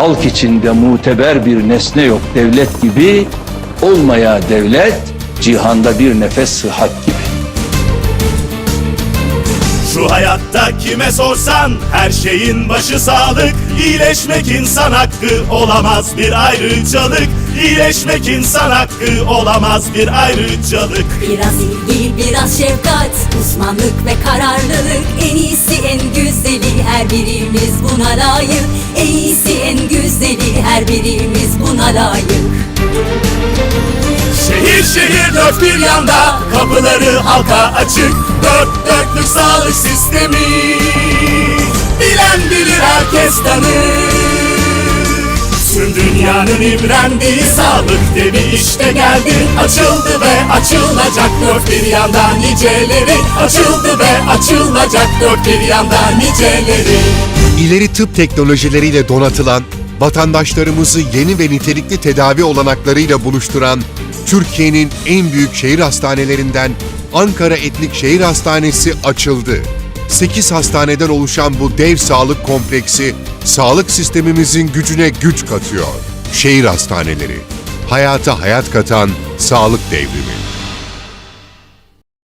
Halk içinde muteber bir nesne yok devlet gibi, olmaya devlet, cihanda bir nefes sıhhat gibi. Şu hayatta kime sorsan her şeyin başı sağlık. İyileşmek insan hakkı olamaz bir ayrıcalık. İyileşmek insan hakkı olamaz bir ayrıcalık. Biraz ilgi, biraz şefkat, uzmanlık ve kararlılık her birimiz buna layık. En iyisi en güzeli her birimiz buna layık. Şehir şehir dört bir yanda Kapıları halka açık. Dört dörtlük sağlık sistemi Bilen bilir herkes tanır. Tüm dünyanın imrendiği sağlık devi işte geldi Açıldı ve açılacak dört bir yanda niceleri Açıldı ve açılacak dört bir yanda niceleri İleri tıp teknolojileriyle donatılan, vatandaşlarımızı yeni ve nitelikli tedavi olanaklarıyla buluşturan Türkiye'nin en büyük şehir hastanelerinden Ankara Etnik Şehir Hastanesi açıldı. 8 hastaneden oluşan bu dev sağlık kompleksi sağlık sistemimizin gücüne güç katıyor. Şehir hastaneleri, hayata hayat katan sağlık devrimi.